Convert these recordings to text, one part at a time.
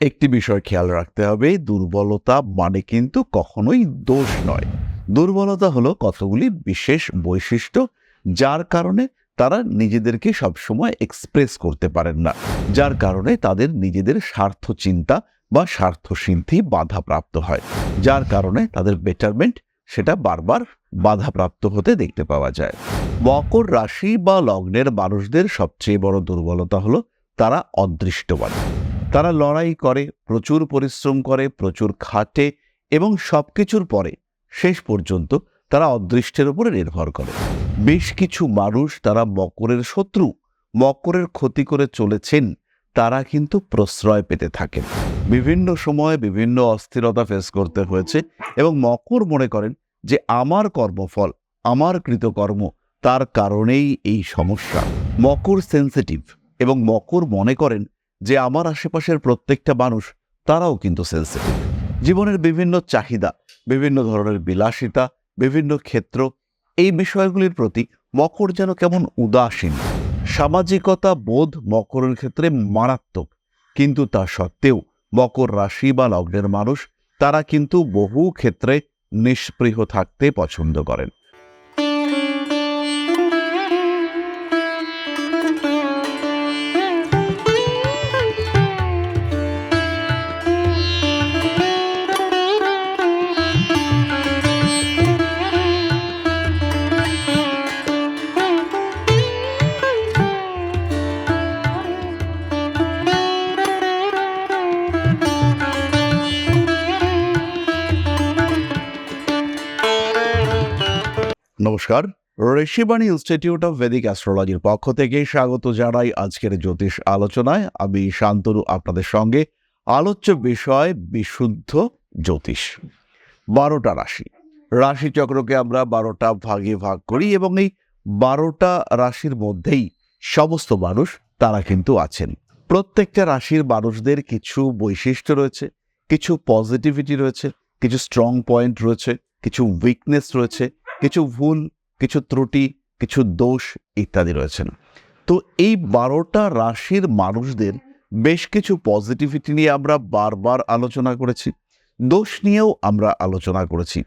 একটি বিষয় খেয়াল রাখতে হবে, দুর্বলতা মানে কিন্তু কখনোই দোষ নয়। দুর্বলতা হলো কতগুলি বিশেষ বৈশিষ্ট্য যার কারণে তারা নিজেদেরকে সবসময় এক্সপ্রেস করতে পারেন না, যার কারণে তাদের নিজেদের স্বার্থ চিন্তা বা স্বার্থ সিদ্ধি বাধাপ্রাপ্ত হয়, যার কারণে তাদের বেটারমেন্ট সেটা বারবার বাধাপ্রাপ্ত হতে দেখতে পাওয়া যায়। মকর রাশি বা লগ্নের মানুষদের সবচেয়ে বড় দুর্বলতা হলো তারা অদৃষ্টবাদী তারা লড়াই করে, প্রচুর পরিশ্রম করে, প্রচুর খাটে এবং সবকিছুর পরে শেষ পর্যন্ত তারা অদৃষ্টের উপরে নির্ভর করে। বেশ কিছু মানুষ তারা মকরের শত্রু, মকরের ক্ষতি করে চলেছেন, তারা কিন্তু প্রশ্রয় পেতে থাকেন। বিভিন্ন সময়ে বিভিন্ন অস্থিরতা ফেস করতে হয়েছে এবং মকর মনে করেন যে আমার কর্মফল, আমার কৃতকর্ম, তার কারণেই এই সমস্যা। মকর সেন্সিটিভ এবং মকর মনে করেন যে আমার আশেপাশের প্রত্যেকটা মানুষ, তারাও কিন্তু সেন্সিটিভ জীবনের বিভিন্ন চাহিদা, বিভিন্ন ধরনের বিলাসিতা, বিভিন্ন ক্ষেত্র, এই বিষয়গুলির প্রতি মকর যেন কেমন উদাসীন। সামাজিকতা, বোধ মকরের ক্ষেত্রে মারাত্মক। কিন্তু তা সত্ত্বেও মকর রাশি বা লগ্নের মানুষ, তারা কিন্তু বহু ক্ষেত্রে নিষ্পৃহ থাকতে পছন্দ করেন। নমস্কার। ঋষিবাণী ইনস্টিটিউট অফ ভেদিক অ্যাস্ট্রোলজির পক্ষ থেকে স্বাগত জানাই আজকের জ্যোতিষ আলোচনায়। আমি শান্তনু, আপনাদের সঙ্গে আলোচ্য বিষয় বিশুদ্ধ জ্যোতিষ। বারোটা রাশি। রাশিচক্রকে আমরা বারোটা ভাগে ভাগ করি এবং এই বারোটা রাশির মধ্যেই সমস্ত মানুষ তারা কিন্তু আছেন। প্রত্যেকটা রাশির মানুষদের কিছু বৈশিষ্ট্য রয়েছে, কিছু পজিটিভিটি রয়েছে, কিছু স্ট্রং পয়েন্ট রয়েছে, কিছু উইকনেস রয়েছে, কিছু ভুল কিছু ত্রুটি, কিছু দোষ ইত্যাদি রয়েছেন তো এই বারোটা রাশির মানুষদের বেশ কিছু পজিটিভিটি নিয়ে আমরা বারবার আলোচনা করেছি, দোষ নিয়েও আমরা আলোচনা করেছি।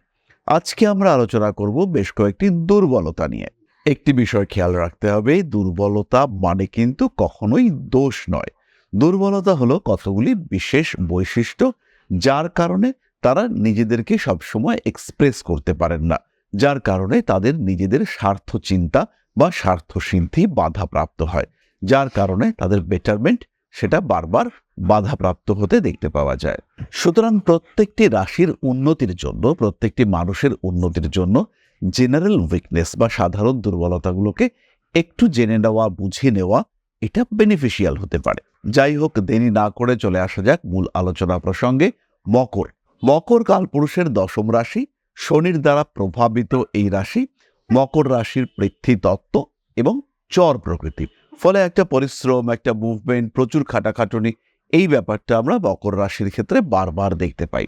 আজকে আমরা আলোচনা করব বেশ কয়েকটি দুর্বলতা নিয়ে। একটি বিষয় খেয়াল রাখতে হবে, দুর্বলতা মানে কিন্তু কখনোই দোষ নয়। দুর্বলতা হলো কতগুলি বিশেষ বৈশিষ্ট্য, যার কারণে তারা নিজেদেরকে সবসময় এক্সপ্রেস করতে পারেন না। যার কারণে তাদের নিজেদের স্বার্থ চিন্তা বা স্বার্থ সিদ্ধি বাধাপ্রাপ্ত হয়, যার কারণে তাদের বেটারমেন্ট সেটা বারবার বাধাপ্রাপ্ত হতে দেখতে পাওয়া যায়। সুতরাং প্রত্যেকটি রাশির উন্নতির জন্য, প্রত্যেকটি মানুষের উন্নতির জন্য জেনারেল উইকনেস বা সাধারণ দুর্বলতাগুলোকে একটু জেনে নেওয়া, বুঝে নেওয়া এটা বেনিফিশিয়াল হতে পারে। যাই হোক, দেরি না করে চলে আসা যাক মূল আলোচনা প্রসঙ্গে মকর। মকর কালপুরুষের দশম রাশি শনির দ্বারা প্রভাবিত এই রাশি মকর রাশির পৃথ্বী তত্ত্ব এবং চর প্রকৃতি। ফলে একটা পরিশ্রম, একটা মুভমেন্ট প্রচুর খাটাখাটুনি, এই ব্যাপারটা আমরা মকর রাশির ক্ষেত্রে বারবার দেখতে পাই।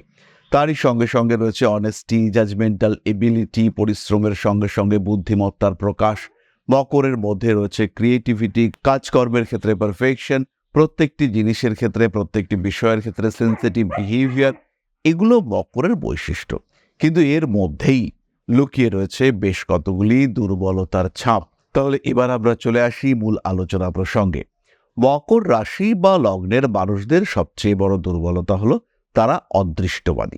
তারই সঙ্গে সঙ্গে রয়েছে অনেস্টি জাজমেন্টাল এবিলিটি পরিশ্রমের সঙ্গে সঙ্গে বুদ্ধিমত্তার প্রকাশ। মকরের মধ্যে রয়েছে ক্রিয়েটিভিটি কাজকর্মের ক্ষেত্রে পারফেকশন প্রত্যেকটি জিনিসের ক্ষেত্রে, প্রত্যেকটি বিষয়ের ক্ষেত্রে সেন্সিটিভ বিহেভিয়ার এগুলো মকরের বৈশিষ্ট্য। কিন্তু এর মধ্যেই লুকিয়ে রয়েছে বেশ কতগুলি দুর্বলতার ছাপ। তাহলে এবার আমরা চলে আসি মূল আলোচনা প্রসঙ্গে। মকর রাশি বা লগ্নের মানুষদের সবচেয়ে বড় দুর্বলতা হলো তারা অদৃষ্টবাদী।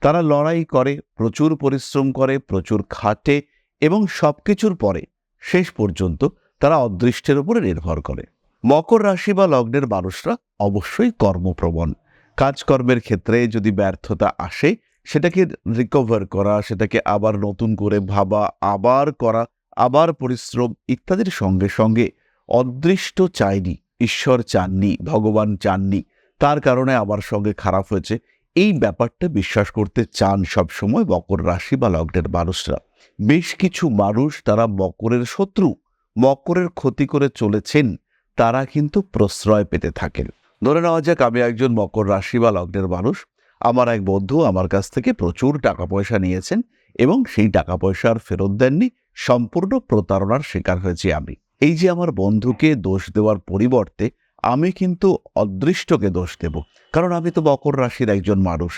তারা লড়াই করে, প্রচুর পরিশ্রম করে, প্রচুর খাটে এবং সবকিছুর পরে শেষ পর্যন্ত তারা অদৃষ্টের উপরে নির্ভর করে। মকর রাশি বা লগ্নের মানুষরা অবশ্যই কর্মপ্রবণ। কাজকর্মের ক্ষেত্রে যদি ব্যর্থতা আসে সেটাকে রিকভার করা, সেটাকে আবার নতুন করে ভাবা, আবার করা, আবার পরিশ্রম ইত্যাদির সঙ্গে সঙ্গে অদৃষ্ট চায়নি ঈশ্বর চাননি, ভগবান চাননি, তার কারণে আমার সঙ্গে খারাপ হয়েছে। এই ব্যাপারটা বিশ্বাস করতে চান সবসময় মকর রাশি বা লগ্নের মানুষরা। বেশ কিছু মানুষ তারা মকরের শত্রু, মকরের ক্ষতি করে চলেছেন, তারা কিন্তু প্রশ্রয় পেতে থাকেন। ধরে নেওয়া যাক আমি একজন মকর রাশি বা লগ্নের মানুষ। আমার এক বন্ধু আমার কাছ থেকে প্রচুর টাকা পয়সা নিয়েছেন এবং সেই টাকা পয়সা আর ফেরত দেননি, সম্পূর্ণ প্রতারণার শিকার হয়েছি আমি। এই যে আমার বন্ধুকে দোষ দেওয়ার পরিবর্তে আমি কিন্তু অদৃষ্টকে দোষ দেব, কারণ আমি তো মকর রাশির একজন মানুষ।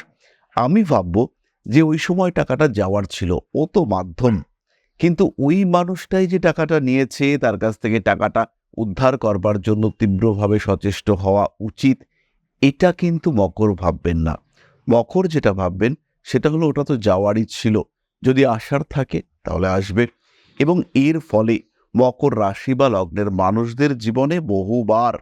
আমি ভাববো যে ওই সময় টাকাটা যাওয়ার ছিল, ও তো মাধ্যম। কিন্তু ওই মানুষটাই যে টাকাটা নিয়েছে, তার কাছ থেকে টাকাটা উদ্ধার করবার জন্য তীব্রভাবে সচেষ্ট হওয়া উচিত, এটা কিন্তু মকর ভাববেন না। মকর যেটা ভাববেন, সেটা হলো ওটা তো যাওয়ারই ছিল। যদি আসার থাকে, তাহলে আসবে। এবং এর ফলে মকর রাশি বা লগ্নের মানুষদের জীবনে বহুবার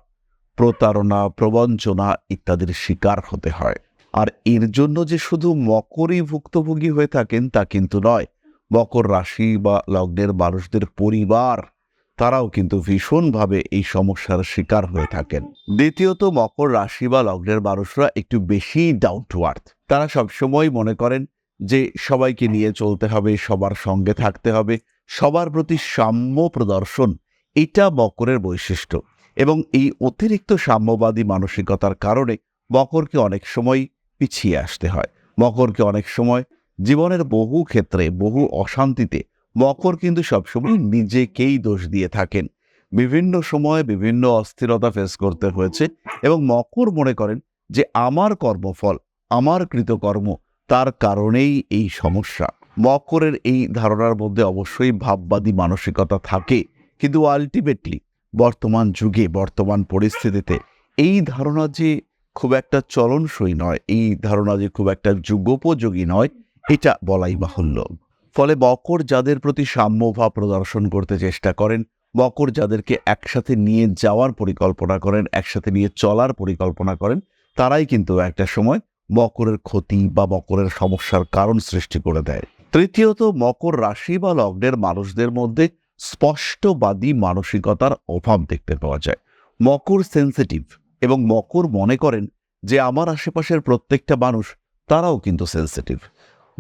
প্রতারণা, প্রবঞ্চনা ইত্যাদির শিকার হতে হয়। আর এর জন্য যে শুধু মকরই ভুক্তভোগী হয়ে থাকেন, তা কিন্তু নয়। মকর রাশি বা লগ্নের মানুষদের পরিবার তারাও কিন্তু ভীষণভাবে এই সমস্যার শিকার হয়ে থাকেন। দ্বিতীয়ত, মকর রাশি বা লগ্নের মানুষরা একটু বেশি ডাউন টু তারা সবসময় মনে করেন যে সবাইকে নিয়ে চলতে হবে, সবার সঙ্গে থাকতে হবে, সবার প্রতি সাম্য প্রদর্শন, এটা মকরের বৈশিষ্ট্য। এবং এই অতিরিক্ত সাম্যবাদী মানসিকতার কারণে মকরকে অনেক সময় পিছিয়ে আসতে হয়। মকরকে অনেক সময় জীবনের বহু ক্ষেত্রে, বহু অশান্তিতে মকর কিন্তু সবসময় নিজেকেই দোষ দিয়ে থাকেন। বিভিন্ন সময় বিভিন্ন অস্থিরতা ফেস করতে হয়েছে এবং মকর মনে করেন যে আমার কর্মফল, আমার কৃতকর্ম, তার কারণেই এই সমস্যা। মকরের এই ধারণার মধ্যে অবশ্যই ভাববাদী মানসিকতা থাকে। কিন্তু আলটিমেটলি বর্তমান যুগে, বর্তমান পরিস্থিতিতে এই ধারণা যে খুব একটা চলনসই নয়, এই ধারণা যে খুব একটা যুগোপযোগী নয়, এটা বলাই বাহুল্য। ফলে মকর যাদের প্রতি সাম্যভাব প্রদর্শন করতে চেষ্টা করেন মকর যাদেরকে একসাথে নিয়ে যাওয়ার পরিকল্পনা করেন, একসাথে নিয়ে চলার পরিকল্পনা করেন, তারাই কিন্তু একটা সময় মকরের ক্ষতি বা মকরের সমস্যার কারণ সৃষ্টি করে দেয়। তৃতীয়ত, মকর রাশি বা লগ্নের মানুষদের মধ্যে স্পষ্টবাদী মানসিকতার অভাব দেখতে পাওয়া যায়। মকর সেন্সিটিভ এবং মকর মনে করেন যে, আমার আশেপাশের প্রত্যেকটা মানুষ, তারাও কিন্তু সেন্সিটিভ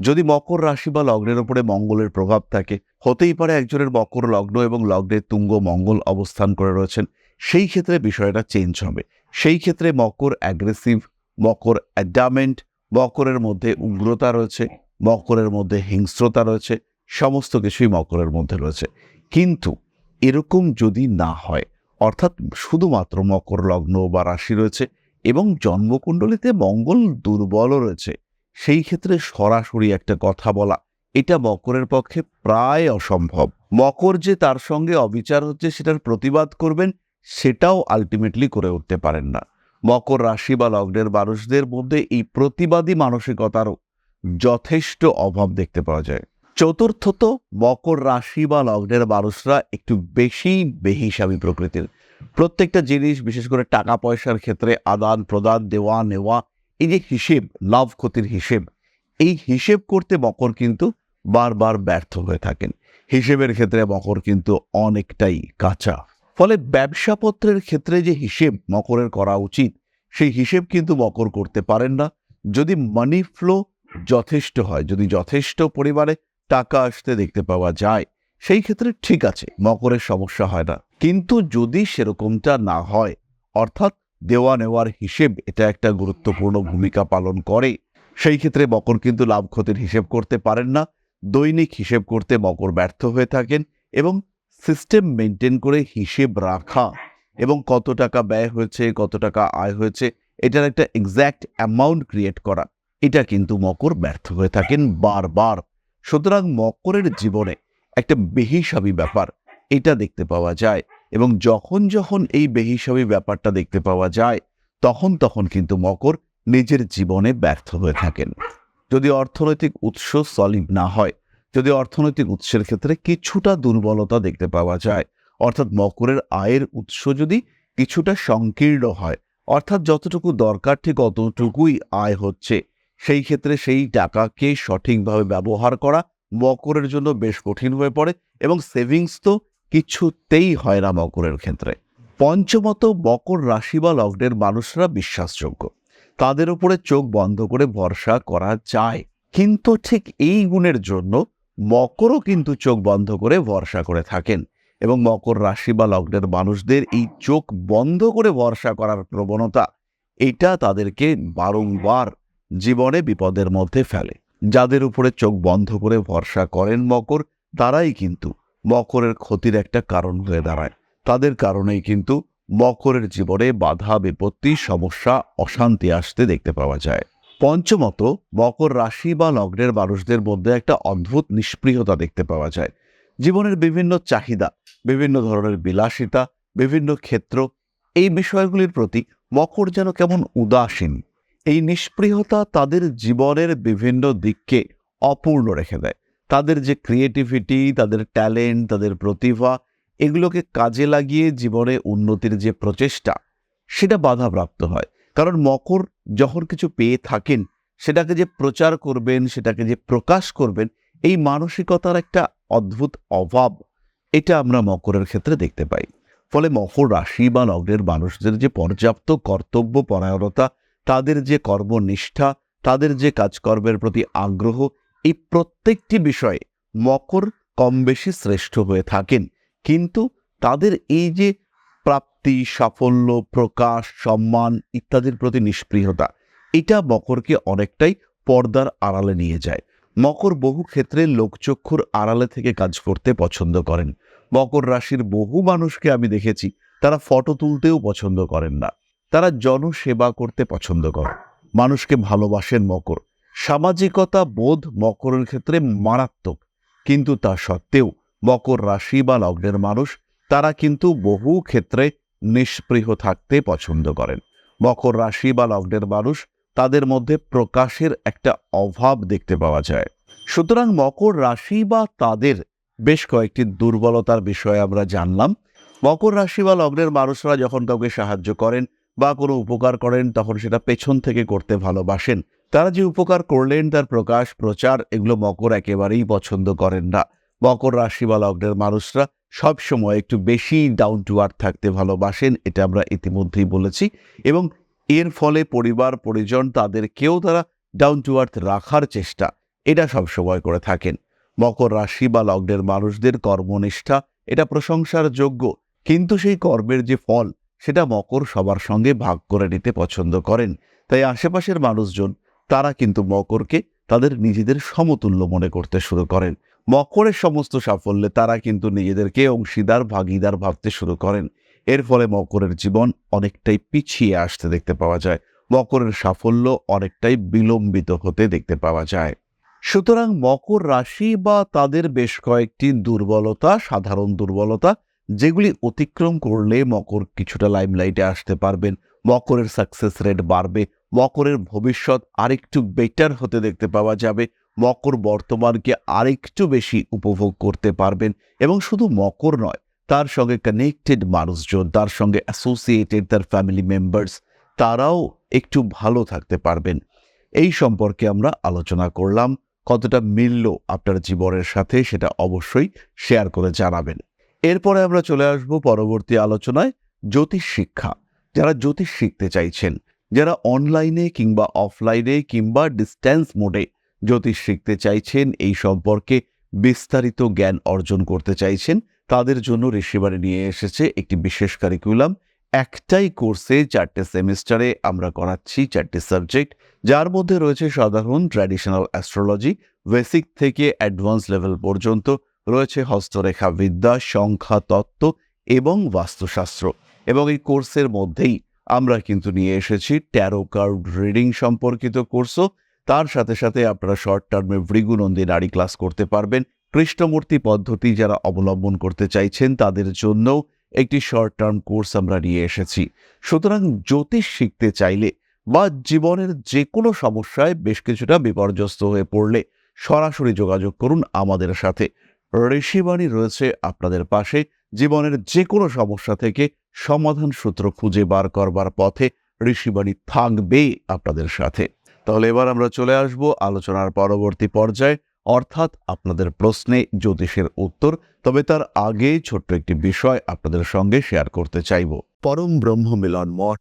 যদি মকর রাশি বা লগ্নের উপরে মঙ্গলের প্রভাব থাকে, হতেই পারে একজনের মকর লগ্ন এবং লগ্নের তুঙ্গ মঙ্গল অবস্থান করে রয়েছেন। সেই ক্ষেত্রে বিষয়টা চেঞ্জ হবে। সেই ক্ষেত্রে মকর অ্যাগ্রেসিভ মকর অ্যাডামেন্ট মকরের মধ্যে উগ্রতা রয়েছে, মকরের মধ্যে হিংস্রতা রয়েছে, সমস্ত কিছুই মকরের মধ্যে রয়েছে। কিন্তু এরকম যদি না হয়, অর্থাৎ শুধুমাত্র মকর লগ্ন বা রাশি রয়েছে এবং জন্মকুণ্ডলিতে মঙ্গল দুর্বলও রয়েছে সেই ক্ষেত্রে সরাসরি একটা কথা বলা, এটা মকরের পক্ষে প্রায় অসম্ভব। মকর যে তার সঙ্গে অবিচার হচ্ছে, সেটার প্রতিবাদ করবেন, সেটাও আলটিমেটলি করে উঠতে পারেন না। মকর রাশি বা লগ্নের মানুষদের মধ্যে এই প্রতিবাদী মানসিকতারও যথেষ্ট অভাব দেখতে পাওয়া যায়। চতুর্থত, মকর রাশি বা লগ্নের মানুষরা একটু বেশি বেহিসাবি প্রকৃতির। প্রত্যেকটা জিনিস, বিশেষ করে টাকা পয়সার ক্ষেত্রে আদান প্রদান দেওয়া নেওয়া এই যে হিসেব, লাভ ক্ষতির হিসেব, এই হিসেব করতে মকর কিন্তু বারবার ব্যর্থ হয়ে থাকেন। হিসেবের ক্ষেত্রে মকর কিন্তু অনেকটাই কাঁচা। ফলে ব্যবসাপত্রের ক্ষেত্রে যে হিসেব মকরের করা উচিত, সেই হিসেব কিন্তু মকর করতে পারেন না। যদি মানি ফ্লো যথেষ্ট হয়, যদি যথেষ্ট পরিমাণে টাকা আসতে দেখতে পাওয়া যায়, সেই ক্ষেত্রে ঠিক আছে, মকরের সমস্যা হয় না। কিন্তু যদি সেরকমটা না হয়, অর্থাৎ দেওয়া নেওয়ার হিসেব এটা একটা গুরুত্বপূর্ণ ভূমিকা পালন করে। সেই ক্ষেত্রে মকর কিন্তু লাভ ক্ষতির হিসেব করতে পারেন না। দৈনিক হিসেব করতে মকর ব্যর্থ হয়ে থাকেন এবং সিস্টেম মেনটেন করে হিসেব রাখা এবং কত টাকা ব্যয় হয়েছে, কত টাকা আয় হয়েছে, এটার একটা এক্স্যাক্ট অ্যামাউন্ট ক্রিয়েট করা। এটা কিন্তু মকর ব্যর্থ হয়ে থাকেন বারবার। সুতরাং মকরের জীবনে একটা বেহিসাবি ব্যাপার, এটা দেখতে পাওয়া যায়। এবং যখন যখন এই বেহিসাবি ব্যাপারটা দেখতে পাওয়া যায়, তখন তখন কিন্তু মকর নিজের জীবনে ব্যর্থ হয়ে থাকেন। যদি অর্থনৈতিক উৎস সলিড না হয়, যদি অর্থনৈতিক উৎসের ক্ষেত্রে কিছুটা দুর্বলতা দেখতে পাওয়া যায়, অর্থাৎ মকরের আয়ের উৎস যদি কিছুটা সংকীর্ণ হয়, অর্থাৎ যতটুকু দরকার ঠিক অতটুকুই আয় হচ্ছে, সেই ক্ষেত্রে সেই টাকাকে সঠিকভাবে ব্যবহার করা মকরের জন্য বেশ কঠিন হয়ে পড়ে এবং সেভিংস তো কিছুতেই হয় না মকরের ক্ষেত্রে। পঞ্চমত, মকর রাশি বা লগ্নের মানুষরা বিশ্বাসযোগ্য। তাদের উপরে চোখ বন্ধ করে ভরসা করা যায়। কিন্তু ঠিক এই গুণের জন্য মকরও কিন্তু চোখ বন্ধ করে ভরসা করে থাকেন এবং মকর রাশি বা লগ্নের মানুষদের এই চোখ বন্ধ করে ভরসা করার প্রবণতা, এটা তাদেরকে বারংবার জীবনে বিপদের মধ্যে ফেলে। যাদের উপরে চোখ বন্ধ করে ভরসা করেন মকর, তারাই কিন্তু মকরের ক্ষতির একটা কারণ হয়ে দাঁড়ায়। তাদের কারণেই কিন্তু মকরের জীবনে বাধা, বিপত্তি, সমস্যা, অশান্তি আসতে দেখতে পাওয়া যায়। পঞ্চমত, মকর রাশি বা লগ্নের মানুষদের মধ্যে একটা অদ্ভুত নিষ্প্রিয়তা দেখতে পাওয়া যায়। জীবনের বিভিন্ন চাহিদা, বিভিন্ন ধরনের বিলাসিতা, বিভিন্ন ক্ষেত্র, এই বিষয়গুলির প্রতি মকর যেন কেমন উদাসীন, এই নিষ্প্রিয়তা তাদের জীবনের বিভিন্ন দিককে অপূর্ণ রেখে দেয়। তাদের যে ক্রিয়েটিভিটি তাদের ট্যালেন্ট তাদের প্রতিভা, এগুলোকে কাজে লাগিয়ে জীবনে উন্নতির যে প্রচেষ্টা, সেটা বাধাপ্রাপ্ত হয়। কারণ মকর যখন কিছু পেয়ে থাকেন, সেটাকে যে প্রচার করবেন, সেটাকে যে প্রকাশ করবেন, এই মানসিকতার একটা অদ্ভুত অভাব, এটা আমরা মকরের ক্ষেত্রে দেখতে পাই। ফলে মকর রাশি বা লগ্নের মানুষদের যে পর্যাপ্ত কর্তব্য পরায়ণতা তাদের যে কর্মনিষ্ঠা, তাদের যে কাজকর্মের প্রতি আগ্রহ এই প্রত্যেকটি বিষয়ে মকর কম বেশি শ্রেষ্ঠ হয়ে থাকেন। কিন্তু তাদের এই যে প্রাপ্তি, সাফল্য, প্রকাশ, সম্মান ইত্যাদির প্রতি নিষ্প্রিয়তা এটা মকরকে অনেকটাই পর্দার আড়ালে নিয়ে যায়। মকর বহু ক্ষেত্রে লোকচক্ষুর আড়ালে থেকে কাজ করতে পছন্দ করেন। মকর রাশির বহু মানুষকে আমি দেখেছি, তারা ফটো তুলতেও পছন্দ করেন না। তারা জনসেবা করতে পছন্দ করেন। মানুষকে ভালোবাসেন মকর। সামাজিকতা, বোধ, মকরের ক্ষেত্রে মারাত্মক। কিন্তু তা সত্ত্বেও মকর রাশি বা লগ্নের মানুষ, তারা কিন্তু বহু ক্ষেত্রে নিষ্পৃহ থাকতে পছন্দ করেন। মকর রাশি বা লগ্নের মানুষ, তাদের মধ্যে প্রকাশের একটা অভাব দেখতে পাওয়া যায়। সুতরাং মকর রাশি বা তাদের বেশ কয়েকটি দুর্বলতার বিষয়ে আমরা জানলাম। মকর রাশি বা লগ্নের মানুষরা যখন কাউকে সাহায্য করেন বা কোনো উপকার করেন, তখন সেটা পেছন থেকে করতে ভালোবাসেন। তারা যে উপকার করলেন, তার প্রকাশ, প্রচার, এগুলো মকর একেবারেই পছন্দ করেন না। মকর রাশি বা লগ্নের মানুষরা সবসময় একটু বেশি ডাউন টু আর্থ থাকতে ভালোবাসেন, এটা আমরা ইতিমধ্যেই বলেছি। এবং এর ফলে পরিবার, পরিজন, তাদেরকেও তারা ডাউন টু আর্থ রাখার চেষ্টা, এটা সবসময় করে থাকেন। মকর রাশি বা লগ্নের মানুষদের কর্মনিষ্ঠা, এটা প্রশংসার যোগ্য। কিন্তু সেই কর্মের যে ফল, সেটা মকর সবার সঙ্গে ভাগ করে নিতে পছন্দ করেন। তাই আশেপাশের মানুষজন তারা কিন্তু মকরকে তাদের নিজেদের সমতুল্য মনে করতে শুরু করেন। মকরের সমস্ত সাফল্যে তারা কিন্তু নিজেদেরকে অংশীদার, ভাগিদার ভাবতে শুরু করেন। এর ফলে মকরের জীবন অনেকটাই পিছিয়ে আসতে দেখতে পাওয়া যায়। মকরের সাফল্য অনেকটাই বিলম্বিত হতে দেখতে পাওয়া যায়। সুতরাং মকর রাশি বা তাদের বেশ কয়েকটি দুর্বলতা, সাধারণ দুর্বলতা, যেগুলি অতিক্রম করলে মকর কিছুটা লাইমলাইটে আসতে পারবেন। মকরের সাকসেস রেট বাড়বে। মকরের ভবিষ্যৎ আরেকটু বেটার হতে দেখতে পাওয়া যাবে। মকর বর্তমানকে আরেকটু বেশি উপভোগ করতে পারবেন এবং শুধু মকর নয়, তার সঙ্গে কানেক্টেড মানুষজন, তার সঙ্গে অ্যাসোসিয়েটেড তার ফ্যামিলি মেম্বার্স তারাও একটু ভালো থাকতে পারবেন। এই সম্পর্কে আমরা আলোচনা করলাম, কতটা মিলল আপনার জীবনের সাথে সেটা অবশ্যই শেয়ার করে জানাবেন। এরপরে আমরা চলে আসব পরবর্তী আলোচনায়, জ্যোতিষ শিক্ষা। যারা জ্যোতিষ শিখতে চাইছেন যারা অনলাইনে কিংবা অফলাইনে কিংবা ডিস্ট্যান্স মোডে জ্যোতিষ শিখতে চাইছেন, এই সম্পর্কে বিস্তারিত জ্ঞান অর্জন করতে চাইছেন, তাদের জন্য ঋষিবারে নিয়ে এসেছে একটি বিশেষ কারিকুলাম একটাই কোর্সে চারটে সেমিস্টারে আমরা করাচ্ছি চারটে সাবজেক্ট যার মধ্যে রয়েছে সাধারণ ট্র্যাডিশনাল অ্যাস্ট্রোলজি বেসিক থেকে অ্যাডভান্স লেভেল পর্যন্ত রয়েছে হস্তরেখা বিদ্যা, সংখ্যা, তত্ত্ব এবং বাস্তুশাস্ত্র। এবং এই কোর্সের মধ্যেই আমরা কিন্তু নিয়ে এসেছি ট্যারো কার্ড রিডিং সম্পর্কিত কোর্সও তার সাথে সাথে আপনারা শর্ট টার্মে ভৃগুনন্দী নারী ক্লাস করতে পারবেন। কৃষ্ণমূর্তি পদ্ধতি যারা অবলম্বন করতে চাইছেন তাদের জন্যও একটি শর্ট টার্ম কোর্স আমরা নিয়ে এসেছি। সুতরাং জ্যোতিষ শিখতে চাইলে বা জীবনের যে কোনো সমস্যায় বেশ কিছুটা বিপর্যস্ত হয়ে পড়লে সরাসরি যোগাযোগ করুন আমাদের সাথে। ঋষিবাণী রয়েছে আপনাদের পাশে। জীবনের যে কোনো সমস্যা থেকে সমাধান সূত্র খুঁজে বার করবার পথে ঋষিবাণী থাকবে আপনাদের সাথে। তাহলে এবার আমরা চলে আসব আলোচনার পরবর্তী পর্যায়ে। অর্থাৎ আপনাদের প্রশ্নে জ্যোতিষের উত্তর, তবে তার আগে ছোট্ট একটি বিষয় আপনাদের সঙ্গে শেয়ার করতে চাইব। পরম ব্রহ্ম মিলন মঠ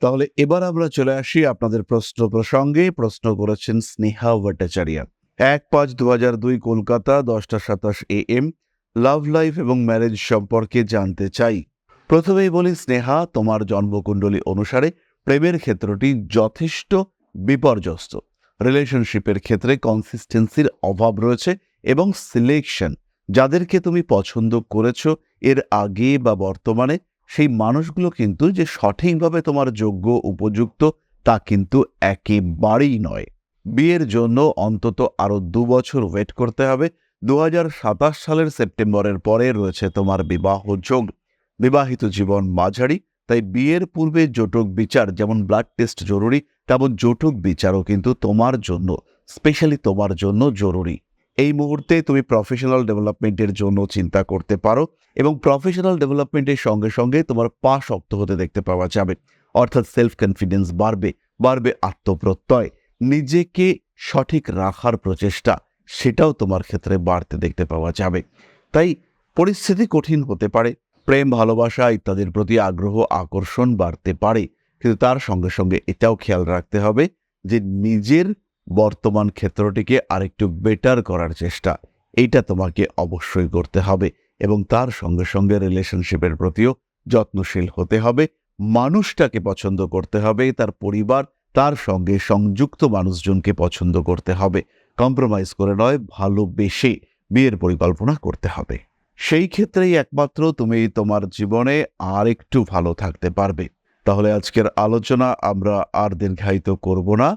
তাহলে এবার আমরা চলে আসি আপনাদের প্রশ্ন প্রসঙ্গে। প্রশ্ন করেছেন স্নেহা ভট্টাচার্য। এক পাঁচ দু হাজার দুই কলকাতা দশটা সাতাশ এ এম। লাভ লাইফ এবং ম্যারেজ সম্পর্কে জানতে চাই। প্রথমেই বলি, স্নেহা, তোমার জন্মকুণ্ডলী অনুসারে প্রেমের ক্ষেত্রটি যথেষ্ট বিপর্যস্ত। রিলেশনশিপের ক্ষেত্রে কনসিস্টেন্সির অভাব রয়েছে এবং সিলেকশন যাদেরকে তুমি পছন্দ করেছ, এর আগে বা বর্তমানে সেই মানুষগুলো কিন্তু যে সঠিকভাবে তোমার যোগ্য, উপযুক্ত, তা কিন্তু একেবারেই নয়। বিয়ের জন্য অন্তত আরও দু বছর ওয়েট করতে হবে। দু হাজার সাতাশ সালের সেপ্টেম্বরের পরে রয়েছে তোমার বিবাহ যোগ, বিবাহিত জীবন মাঝারি। তাই বিয়ের পূর্বে জোটক বিচার যেমন ব্লাড টেস্ট জরুরি, তেমন জোটক বিচারও কিন্তু তোমার জন্য স্পেশালি তোমার জন্য জরুরি। এই মুহূর্তে তুমি প্রফেশনাল ডেভেলপমেন্টের জন্য চিন্তা করতে পারো এবং প্রফেশনাল ডেভেলপমেন্টের সঙ্গে সঙ্গে তোমার পা শক্ত হতে দেখতে পাওয়া যাবে। অর্থাৎ সেলফ কনফিডেন্স বাড়বে বাড়বে আত্মপ্রত্যয়। নিজেকে সঠিক রাখার প্রচেষ্টা, সেটাও তোমার ক্ষেত্রে বাড়তে দেখতে পাওয়া যাবে। তাই পরিস্থিতি কঠিন হতে পারে, প্রেম, ভালোবাসা ইত্যাদির প্রতি আগ্রহ, আকর্ষণ বাড়তে পারে। কিন্তু তার সঙ্গে সঙ্গে এটাও খেয়াল রাখতে হবে যে নিজের বর্তমান ক্ষেত্রটিকে আরেকটু বেটার করার চেষ্টা। এইটা তোমাকে অবশ্যই করতে হবে এবং তার সঙ্গে সঙ্গে রিলেশনশিপের প্রতিও যত্নশীল হতে হবে। মানুষটাকে পছন্দ করতে হবে, তার পরিবার, তার সঙ্গে সংযুক্ত মানুষজনকে পছন্দ করতে হবে। কম্প্রোমাইজ করে নয়, ভালোবেসে বিয়ের পরিকল্পনা করতে হবে। সেই ক্ষেত্রেই একমাত্র তুমি তোমার জীবনে আর একটু ভালো থাকতে পারবে। তাহলে আজকের আলোচনা আমরা আর দীর্ঘায়িত করব না।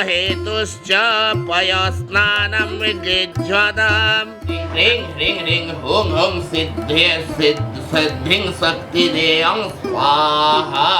यज्ञहेतुश्च पयस्नानं विजिज्वताम् ह्रीं ह्रीं ह्रीं हुं हुं सिद्धे सिद्ध सिद्धिं शक्तिदेयं स्वाहा।